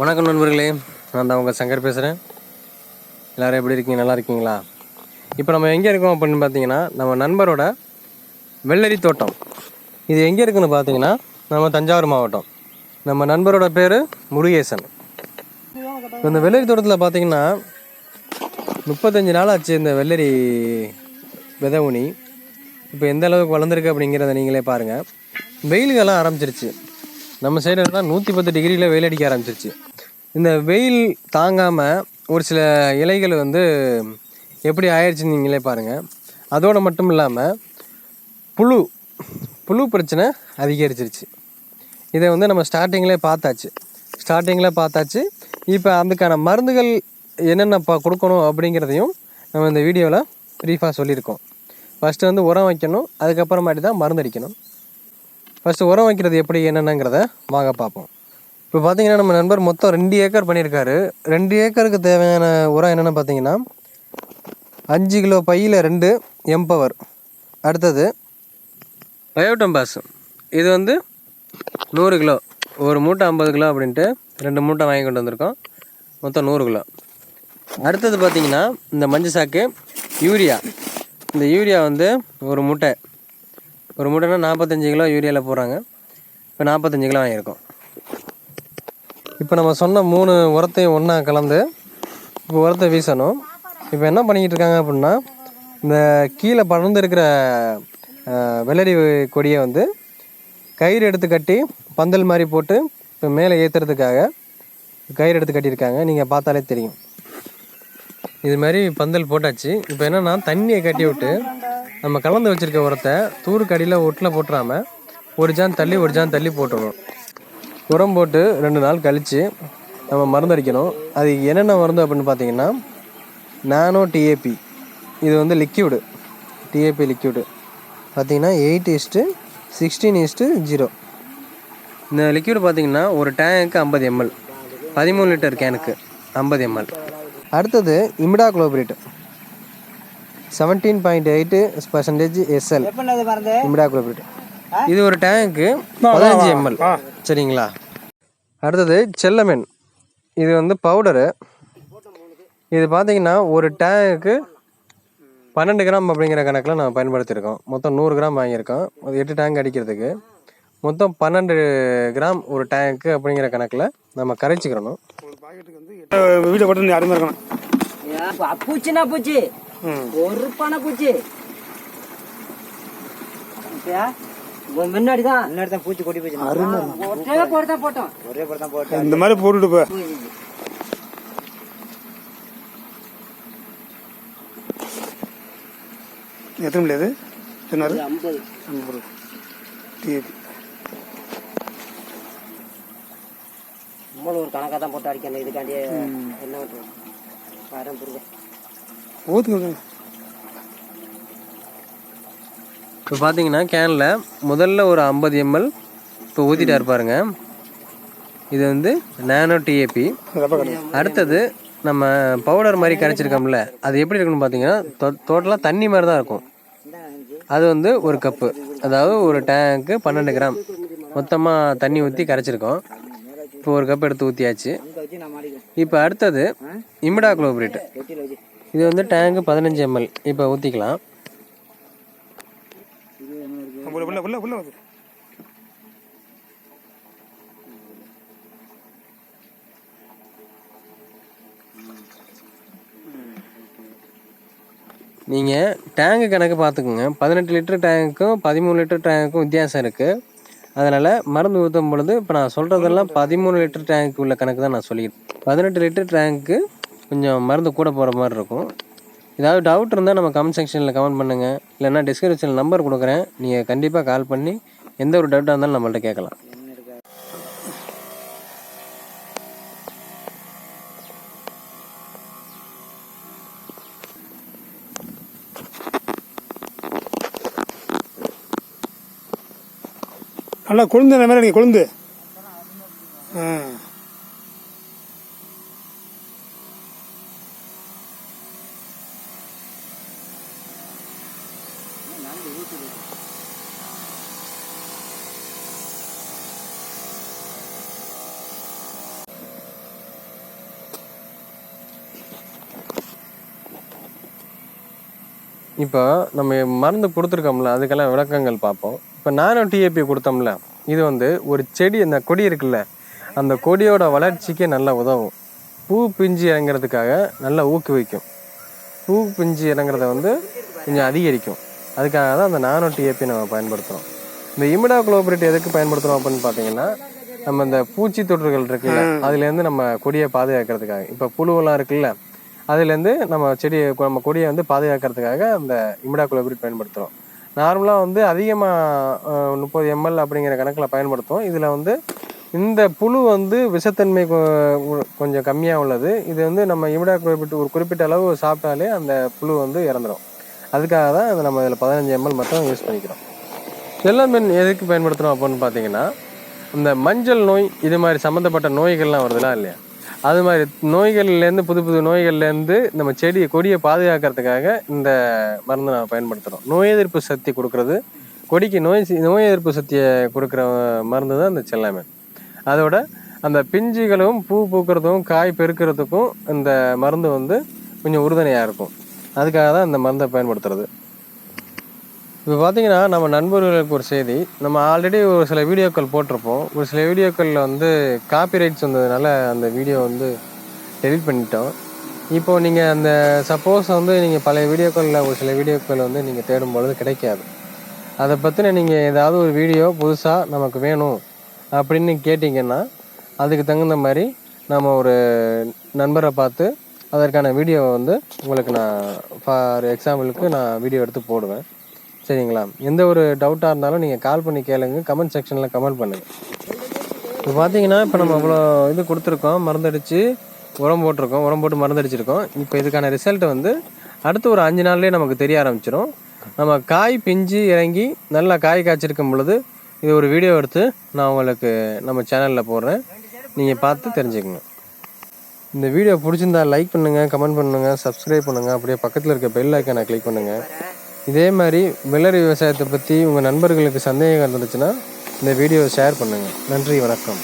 வணக்கம் நண்பர்களே. நான் தான் உங்கள் சங்கர் பேசுகிறேன் எல்லோரும் எப்படி இருக்கீங்க? நல்லா இருக்கீங்களா? இப்போ நம்ம எங்கே இருக்கோம் அப்படின்னு பார்த்தீங்கன்னா நம்ம நண்பரோட வெள்ளரி தோட்டம். இது எங்கே இருக்குன்னு பார்த்தீங்கன்னா நம்ம தஞ்சாவூர் மாவட்டம். நம்ம நண்பரோட பேர் முருகேசன். இந்த வெள்ளரி தோட்டத்தில் பார்த்தீங்கன்னா முப்பத்தஞ்சு நாள் ஆச்சு இந்த வெள்ளரி விதவுனி. இப்போ எந்த அளவுக்கு வளர்ந்துருக்கு அப்படிங்கிறத நீங்களே பாருங்கள் வெயில்கள்லாம் ஆரம்பிச்சிருச்சு. நம்ம சைடுலாம் நூற்றி பத்து டிகிரியில் வெயில் அடிக்க ஆரம்பிச்சிருச்சு. இந்த வெயில் தாங்காமல் ஒரு சில இலைகள் வந்து எப்படி ஆயிடுச்சுன்னு நீங்களே பாருங்கள் அதோடு மட்டும் இல்லாமல் புழு புழு பிரச்சனை அதிகரிச்சிருச்சு. இதை வந்து நம்ம ஸ்டார்டிங்கிலே பார்த்தாச்சு. ஸ்டார்டிங்கில் பார்த்தாச்சு. இப்போ அதுக்கான மருந்துகள் என்னென்ன கொடுக்கணும் அப்படிங்கிறதையும் நம்ம இந்த வீடியோவில் ப்ரீஃபாக சொல்லியிருக்கோம். ஃபஸ்ட்டு வந்து உரம் வைக்கணும். அதுக்கப்புறமாட்டி தான் மருந்து அடிக்கணும். ஃபஸ்ட்டு உரம் வைக்கிறது எப்படி என்னென்னங்கிறத வாங்க பார்ப்போம். இப்போ பார்த்தீங்கன்னா நம்ம நண்பர் மொத்தம் ரெண்டு ஏக்கர் பண்ணியிருக்காரு. ரெண்டு ஏக்கருக்கு தேவையான உரம் என்னென்னு பார்த்தீங்கன்னா அஞ்சு கிலோ பையில் ரெண்டு எம்பவர் அடுத்தது ரயோட்டம்பாஸ் இது வந்து நூறு கிலோ. ஒரு மூட்டை ஐம்பது கிலோ அப்படின்ட்டு ரெண்டு மூட்டை வாங்கி கொண்டு வந்திருக்கோம். மொத்தம் நூறு கிலோ. அடுத்தது பார்த்தீங்கன்னா இந்த மஞ்சள் சாக்கு யூரியா. இந்த யூரியா வந்து ஒரு மூட்டை ஒரு மூட்டைனா நாற்பத்தஞ்சு கிலோ யூரியாவில் போடுறாங்க. இப்போ நாற்பத்தஞ்சு கிலோ வாங்கியிருக்கோம். இப்போ நம்ம சொன்ன மூணு உரத்தையும் ஒன்றா கலந்து இப்போ உரத்தை வீசணும். இப்போ என்ன பண்ணிக்கிட்டு இருக்காங்க அப்படின்னா இந்த கீழே பறந்து இருக்கிற அஹ், வெள்ளரி கொடியை வந்து கயிறு எடுத்து கட்டி பந்தல் மாதிரி போட்டு இப்போ மேலே ஏற்றுறதுக்காக கயிறு எடுத்து கட்டியிருக்காங்க. நீங்கள் பார்த்தாலே தெரியும். இது மாதிரி பந்தல் போட்டாச்சு. இப்போ என்னன்னா தண்ணியை கட்டி விட்டு நம்ம கலந்து வச்சுருக்க உரத்தை தூருக்கு அடியில் ஒட்டில் போட்டுறாமல் ஒரு ஜான் தள்ளி ஒரு ஜான் தள்ளி போட்டுடணும் உரம் போட்டு ரெண்டு நாள் கழித்து நம்ம மருந்தடிக்கணும் அது என்னென்ன மருந்து அப்படின்னு பார்த்தீங்கன்னா நானோ டிஏபி இது வந்து லிக்யூடு டிஏபி லிக்யூடு பார்த்தீங்கன்னா eight is to sixteen is to zero இந்த லிக்யூடு பார்த்தீங்கன்னா ஒரு டேங்க்கு ஐம்பது எம்எல் பதிமூணு லிட்டர் கேனுக்கு ஐம்பது எம்எல் அடுத்தது imidacloprid seventeen point eight percentage SL imida இது ஒரு டேங்க்கு பதினஞ்சு எம்எல் சரிங்களா? அடுத்தது செல்லமென். இது வந்து பவுடரு இது பார்த்தீங்கன்னா ஒரு டேங்க்கு பன்னெண்டு கிராம் அப்படிங்கிற கணக்கில் நான் பயன்படுத்தியிருக்கோம். மொத்தம் நூறு கிராம் வாங்கியிருக்கோம். ஒரு எட்டு டேங்க் அடிக்கிறதுக்கு. மொத்தம் பன்னெண்டு கிராம் ஒரு டேங்க்கு அப்படிங்கிற கணக்கில் நம்ம கரைச்சிக்கிறணும். வீட்டை போட்டு யாருமே இருக்கணும். பூச்சினா பூச்சி. ஒரு பண பூச்சி இப்பயா, உன் முன்னாடி தான் முன்னாடி தான் பூச்சி. கொடி போச்சு ஒரே போட்டோம். ஒரே போட்டு தான் போட்டோம். இந்த மாதிரி போட்டுட்டு போ. எத்தனை முடியாது சொன்னாரு? ஐம்பது. ஐம்பது. டிஏபி நம்மளும் ஒரு கணக்காக தான் போட்டு அடிக்கணும். இதுக்காண்டி என்ன பண்ணுறோம் பாரம் புரியுது ஊத்துங்க இப்போ பார்த்தீங்கன்னா கேனில் முதல்ல ஒரு ஐம்பது எம்எல் இப்போ ஊற்றிட்டாரு பாருங்க. இது வந்து நானோ டிஏபி. அடுத்தது நம்ம பவுடர் மாதிரி கரைச்சிருக்கோம்ல அது எப்படி இருக்குன்னு பார்த்தீங்கன்னா டோட்டலாக தண்ணி மாதிரி தான் இருக்கும். அது வந்து ஒரு கப்பு. அதாவது ஒரு டேங்க்கு பன்னெண்டு கிராம் மொத்தமாக தண்ணி ஊற்றி கரைச்சிருக்கோம். இப்போ ஒரு கப் எடுத்து ஊற்றியாச்சு இப்போ அடுத்தது இமிடா குளோபரேட் இது வந்து டேங்க்கு பதினஞ்சு எம்எல் இப்போ ஊற்றிக்கலாம் நீங்கள் டேங்கு கணக்கு பார்த்துக்குங்க. பதினெட்டு லிட்டர் டேங்க்கும் பதிமூணு லிட்டர் டேங்க்கும் வித்தியாசம் இருக்குது அதனால் மருந்து ஊற்றும் பொழுது இப்போ நான் சொல்கிறதெல்லாம் பதிமூணு லிட்டர் டேங்க் உள்ள கணக்கு தான் நான் சொல்லிக்கிறேன். பதினெட்டு லிட்டர் டேங்க்கு கொஞ்சம் மருந்து கூட போகிற மாதிரி இருக்கும். ஏதாவது டவுட் இருந்தால் நம்ம கமெண்ட் செக்ஷனில் கமெண்ட் பண்ணுங்கள் இல்லைன்னா டிஸ்கிரிப்ஷனில் நம்பர் கொடுக்குறேன். நீங்கள் கண்டிப்பாக கால் பண்ணி எந்த ஒரு டவுட்டாக இருந்தாலும் நம்மள்ட்ட கேட்கலாம். நல்லா கொழுந்து அந்த மாதிரி? நீங்க கொழுந்து. ஆ. இப்போ நம்ம மருந்து கொடுத்துருக்கோம்ல அதுக்கெல்லாம் விளக்கங்கள் பார்ப்போம். இப்போ நானோ டிஏபி கொடுத்தோம்ல இது வந்து ஒரு செடி அந்த கொடி இருக்குல்ல அந்த கொடியோட வளர்ச்சிக்கு நல்லா உதவும். பூ பிஞ்சு இறங்குறதுக்காக நல்லா ஊக்குவிக்கும். பூ பிஞ்சு இறங்குறத வந்து கொஞ்சம் அதிகரிக்கும். அதுக்காக தான் அந்த நானோ டிஏபி நம்ம பயன்படுத்துகிறோம் இந்த இமிடா குளோபரேட் எதுக்கு பயன்படுத்துகிறோம் அப்படின்னு பார்த்தீங்கன்னா நம்ம இந்த பூச்சி தொற்றுகள் இருக்குல்ல அதுலேருந்து நம்ம கொடியை பாதுகாக்கிறதுக்காக. இப்போ புழுவெல்லாம் இருக்குல்ல அதுலேருந்து நம்ம செடியை நம்ம கொடியை வந்து பாதுகாக்கிறதுக்காக அந்த இமிடா குளோபரேட் பயன்படுத்துகிறோம் நார்மலாக வந்து அதிகமாக முப்பது எம்எல் அப்படிங்கிற கணக்கில் பயன்படுத்துவோம். இதில் வந்து இந்த புழு வந்து விஷத்தன்மை கொ- கொஞ்சம் கம்மியாக உள்ளது. இது வந்து நம்ம இமிடா குளோபரேட் ஒரு குறிப்பிட்ட அளவு சாப்பிட்டாலே அந்த புழு வந்து இறந்துடும் அதுக்காக தான் இதை நம்ம இதில் பதினஞ்சு எம்எல் மட்டும் யூஸ் பண்ணிக்கிறோம். செல்லமென் எதுக்கு பயன்படுத்துகிறோம் அப்படின்னு பார்த்தீங்கன்னா இந்த மஞ்சள் நோய் இது மாதிரி சம்மந்தப்பட்ட நோய்கள்லாம் வருதுலாம் இல்லையா? அது மாதிரி நோய்கள்லேருந்து புது புது நோய்கள்லேருந்து நம்ம செடியை கொடியை பாதுகாக்கிறதுக்காக இந்த மருந்து நம்ம பயன்படுத்துகிறோம் நோய் எதிர்ப்பு சக்தி கொடுக்கறது. கொடிக்கு நோய் நோய் எதிர்ப்பு சக்தியை கொடுக்குற மருந்து தான் இந்த செல்லாமே அதோட அந்த பிஞ்சுகளும் பூ பூக்கிறதும் காய் பெருக்கிறதுக்கும் இந்த மருந்து வந்து கொஞ்சம் உறுதுணையாக இருக்கும். அதுக்காக தான் இந்த மருந்தை பயன்படுத்துறது. இப்போ பார்த்தீங்கன்னா நம்ம நண்பர்களுக்கு ஒரு செய்தி. நம்ம ஆல்ரெடி ஒரு சில வீடியோக்கள் போட்டிருப்போம். ஒரு சில வீடியோக்களில் வந்து காப்பிரைட்ஸ் வந்ததுனால அந்த வீடியோ வந்து டெலிட் பண்ணிட்டோம். இப்போ நீங்கள் அந்த சப்போஸ் வந்து நீங்கள் பழைய வீடியோக்களில் ஒரு சில வீடியோக்கள் வந்து நீங்கள் தேடும் பொழுது கிடைக்காது. அதை பற்றின நீங்கள் ஏதாவது ஒரு வீடியோ புதுசாக நமக்கு வேணும் அப்படின்னு கேட்டிங்கன்னா அதுக்கு தகுந்த மாதிரி நம்ம ஒரு நண்பரை பார்த்து அதற்கான வீடியோவை வந்து உங்களுக்கு நான் ஃபார் எக்ஸாம்பிளுக்கு நான் வீடியோ எடுத்து போடுவேன். சரிங்களா? எந்த ஒரு டவுட்டாக இருந்தாலும் நீங்கள் கால் பண்ணி கேளுங்க. கமெண்ட் செக்ஷனில் கமெண்ட் பண்ணுங்கள் இப்போ பார்த்தீங்கன்னா இப்போ நம்ம அவ்வளோ இது கொடுத்துருக்கோம். மருந்தடிச்சு உரம் போட்டிருக்கோம். உரம் போட்டு மருந்தடிச்சிருக்கோம் இப்போ இதுக்கான ரிசல்ட் வந்து அடுத்து ஒரு அஞ்சு நாள்லேயே நமக்கு தெரிய ஆரம்பிச்சிடும் நம்ம காய் பிஞ்சு இறங்கி நல்லா காய் காய்ச்சிருக்கும் பொழுது இது ஒரு வீடியோ எடுத்து நான் உங்களுக்கு நம்ம சேனலில் போடுறேன். நீங்கள் பார்த்து தெரிஞ்சுக்கங்க. இந்த வீடியோ பிடிச்சிருந்தா லைக் பண்ணுங்கள் கமெண்ட் பண்ணுங்கள் சப்ஸ்கிரைப் பண்ணுங்கள் அப்படியே பக்கத்தில் இருக்க பெல் ஐக்கானை கிளிக் பண்ணுங்கள் இதே மாதிரி வெள்ளரி விவசாயத்தை பற்றி உங்கள் நண்பர்களுக்கு சந்தேகம் இருந்துச்சுன்னா இந்த வீடியோவை ஷேர் பண்ணுங்கள் நன்றி வணக்கம்.